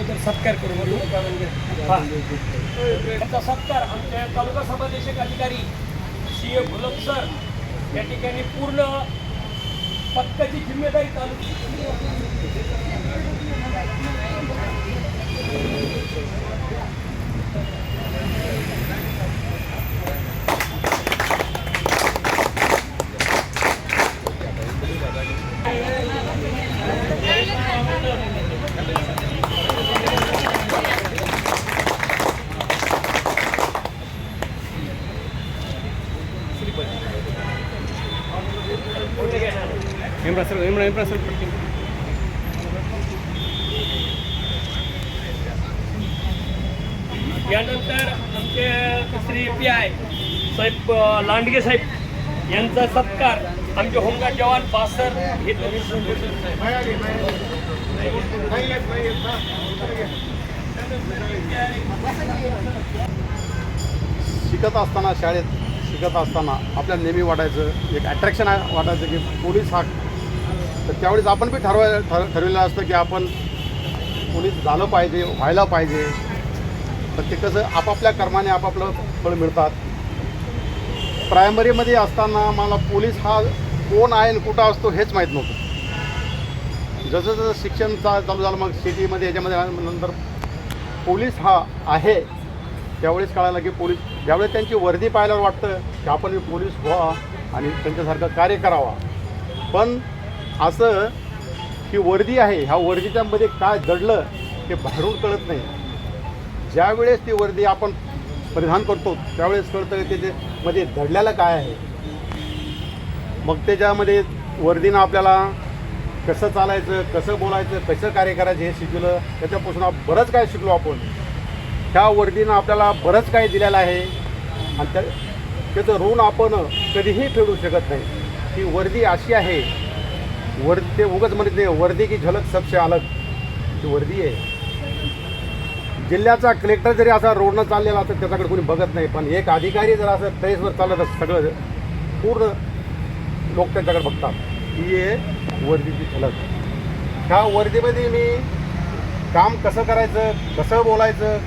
अगोदर सत्कार करू हा. त्यांचा सत्कार आमच्या तालुका समादेशक अधिकारी सी ए घुलक सर या ठिकाणी पूर्ण पथकाची जिम्मेदारी तालुका यानंतर आमचे श्री पी आय साहेब लांडगे साहेब यांचा सत्कार आमचे होमगार्ड जवान बासर हे शिकत असताना शाळेत शिकत असताना आपल्याला नेहमी वाटायचं एक अट्रॅक्शन वाटायचं की पोलीस हा तर त्यावेळेस आपण बी ठरवाय ठर ठरवलेलं असतं की आपण पोलीस झालं पाहिजे व्हायला पाहिजे. तर ते कसं आपापल्या कर्माने आपापलं फळ मिळतात. प्रायमरीमध्ये असताना मला पोलीस हा कोण आहे आणि कुठं असतो हेच माहीत नव्हतं. जसं जसं शिक्षण चा चालू झालं मग सिटीमध्ये याच्यामध्ये नंतर पोलीस हा आहे. त्यावेळेस कळायला की पोलीस ज्यावेळेस त्यांची वर्दी पाहिल्यावर वाटतं की आपण पोलीस व्हा आणि त्यांच्यासारखं कार्य करावा. पण असं ही वर्दी आहे ह्या वर्दीच्यामध्ये काय दडलं हे बाहेरून कळत नाही. ज्यावेळेस ती वर्दी आपण परिधान करतो त्यावेळेस कळतं की त्याच्यामध्ये दडलेलं काय आहे. मग त्याच्यामध्ये वर्दीनं आपल्याला कसं चालायचं कसं बोलायचं कसं कार्य करायचं हे शिकवलं त्याच्यापासून आप- बरंच काय शिकलो आपण. ह्या वर्दीनं आपल्याला बरंच काय दिलेलं आहे. आणि त्या त्याचं ऋण आपण कधीही फेडू शकत नाही. ती वर्दी अशी आहे वर ते उगच म्हणत नाही वर्दी की झलक सबसे अलग ती वर्दी आहे. जिल्ह्याचा कलेक्टर जरी असा रोडनं चाललेला असतं त्याच्याकडे कोणी बघत नाही पण एक अधिकारी जर असं ट्रेसवर चालत असं सगळं पूर्ण लोक त्यांच्याकडे बघतात ही आहे वर्दीची झलक. ह्या वर्दीमध्ये मी काम कसं करायचं कसं बोलायचं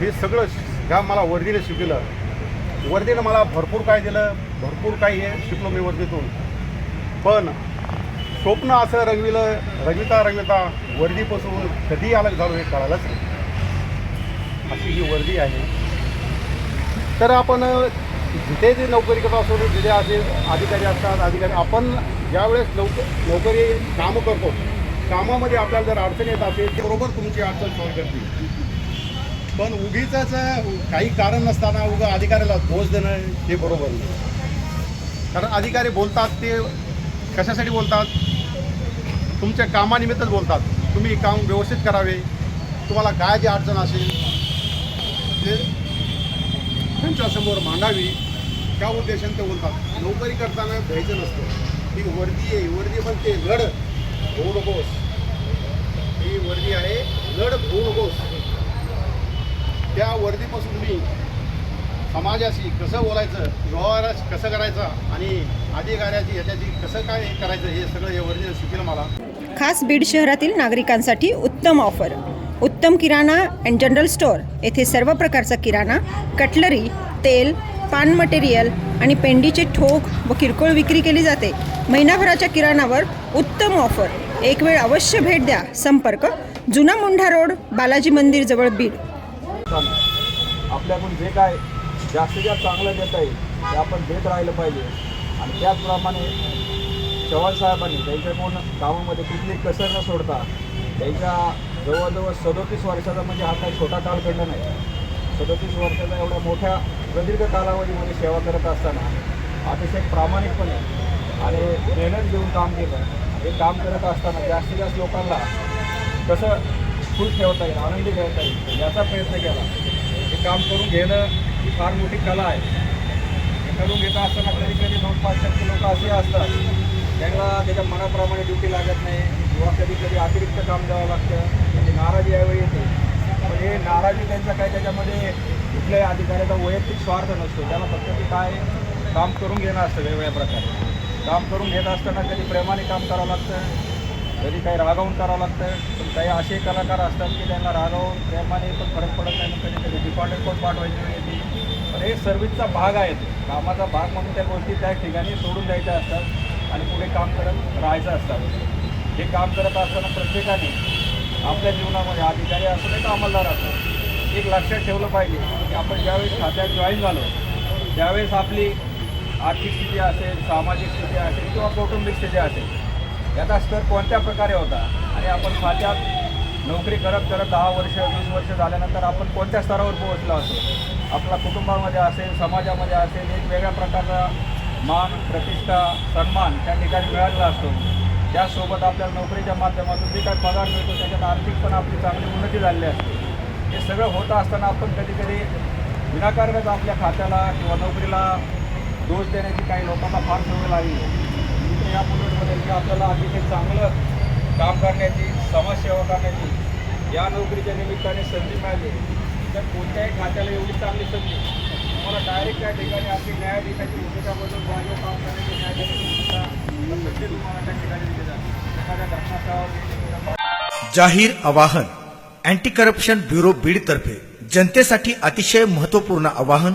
हे सगळं ह्या मला वर्दीने शिकवलं. वर्दीनं मला भरपूर काय दिलं भरपूर काही हे शिकलो मी वर्दीतून. पण स्वप्न असं रंगविलं रंगविता रंगविता वर्दीपासून कधी अलग झालो हे कळालंच नाही. अशी ही वर्दी आहे. तर आपण जिथे जे नोकरी करत असतो जिथे असे अधिकारी असतात अधिकारी आपण ज्यावेळेस नोक नोकरी कामं करतो कामामध्ये आपल्याला जर अडचण येत असेल ते बरोबर तुमची अडचण सॉल्व करतील. पण उगीच काही कारण नसताना उगा अधिकाऱ्याला दोष देणं हे बरोबर नाही. कारण अधिकारी बोलतात ते कशासाठी बोलतात? तुमच्या कामानिमित्तच बोलतात. तुम्ही काम व्यवस्थित करावे. तुम्हाला काय जी अडचण असेल ते त्यांच्यासमोर मांडावी. त्या उद्देशाने ते बोलतात. नोकरी करताना घ्यायचं नसतं. ही वर्दी आहे. वर्दी पण ते लढ होऊ नकोस. ही वर्दी आहे लढ होऊ नकोस. त्या वर्दीपासून मी समाजाशी कसं बोलायचं व्यवहाराशी कसं करायचं आणि अधिकाऱ्याची ह्याच्याशी कसं काय करायचं हे सगळं या वर्दीनं शिकेल मला. खास बीड शहरातील नागरिकांसाठी उत्तम ऑफर. उत्तम किराणा अँड जनरल स्टोअर येथे सर्व प्रकारचा किराणा कटलरी तेल पान मटेरियल आणि पेंडीचे ठोक व किरकोळ विक्री केली जाते. महिनाभराच्या किराणावर उत्तम ऑफर. एक वेळ अवश्य भेट द्या. संपर्क जुना मुंढा रोड बालाजी मंदिर जवळ बीड. आपल्याकडून जे काय जास्तीत जास्त चांगलं देता येईल ते आपण देत राहिलं पाहिजे. आणि त्याचप्रमाणे चव्हाण साहेबांनी त्यांच्याकडून कामामध्ये कुठली कसर न सोडता त्यांच्या जवळजवळ सदोतीस वर्षाचा म्हणजे हा काही छोटा कालखंड नाही. सदोतीस वर्षाचा एवढ्या मोठ्या प्रदीर्घ कालावधीमध्ये सेवा करत असताना अतिशय प्रामाणिकपणे आणि मेहनत घेऊन काम केलं. हे काम करत असताना जास्तीत जास्त लोकांना कसं खुश ठेवता येईल आनंदी ठेवता येईल याचा प्रयत्न केला. हे काम करून घेणं ही फार मोठी कला आहे. हे करून घेत असताना कधी कधी दोन पाच टक्के लोक असे असतात त्यांना त्याच्या मनाप्रमाणे ड्युटी लागत नाही. किंवा कधी कधी अतिरिक्त काम द्यावं लागतं. म्हणजे नाराजी यावेळी येते. पण हे नाराजी त्यांचा काय त्याच्यामध्ये कुठल्याही अधिकाऱ्याचा वैयक्तिक स्वार्थ नसतो. त्याला फक्त ते काय काम करून घेणं असतं वेगवेगळ्या प्रकारे. काम करून घेत असताना कधी प्रेमाने काम करावं लागतं. कधी काही रागावून करावं लागतं. पण काही असे कलाकार असतात की त्यांना रागावून प्रेमाने पण फरक पडत नाही. मग कधी कधी डिपार्टमेंट कोण पाठवायची वेळ येते. पण हे सर्व्हिसचा भाग आहे कामाचा भाग म्हणून त्या गोष्टी त्या ठिकाणी सोडून द्यायच्या असतात. आणि पुढे काम करत राहायचं असतात हे काम करत असताना प्रत्येकाने आपल्या जीवनामध्ये अधिकारी असू नये का अंमलदार असो एक लक्षात ठेवलं पाहिजे की आपण ज्यावेळेस खात्यात जॉईन झालो त्यावेळेस आपली आर्थिक स्थिती असेल सामाजिक स्थिती असेल किंवा कौटुंबिक स्थिती असेल याचा स्तर कोणत्या प्रकारे होता? आणि आपण खात्यात नोकरी करत करत दहा वर्ष वीस वर्ष झाल्यानंतर आपण कोणत्या स्तरावर पोहोचलो असतो? आपला कुटुंबामध्ये असेल समाजामध्ये असेल एक वेगळ्या प्रकारचा मान प्रतिष्ठा सन्मान त्या ठिकाणी मिळालेला असतो. त्यासोबत आपल्याला नोकरीच्या माध्यमातून जे काही पगार मिळतो त्याच्यात आर्थिक पण आपली चांगली उन्नती झालेली असते हे सगळं होत असताना आपण कधी कधी विनाकारणच आपल्या खात्याला किंवा नोकरीला दोष देण्याची काही लोकांना फार सवय लागली. तिथे या मुलांमध्ये की आपल्याला अतिशय चांगलं काम करण्याची समाजसेवा करण्याची या नोकरीच्या निमित्ताने संधी मिळाली. तर कोणत्याही खात्याला एवढी चांगली संधी डायरेक्ट त्या ठिकाणी आपली न्यायाधीशाची काम करण्याची न्यायाधीशाची भूमिका त्या ठिकाणी दिली जाते. एखाद्या घटनास्थळावर जाहीर आवाहन अँटी करप्शन ब्युरो बीडतर्फे जनतेसाठी अतिशय महत्त्वपूर्ण आवाहन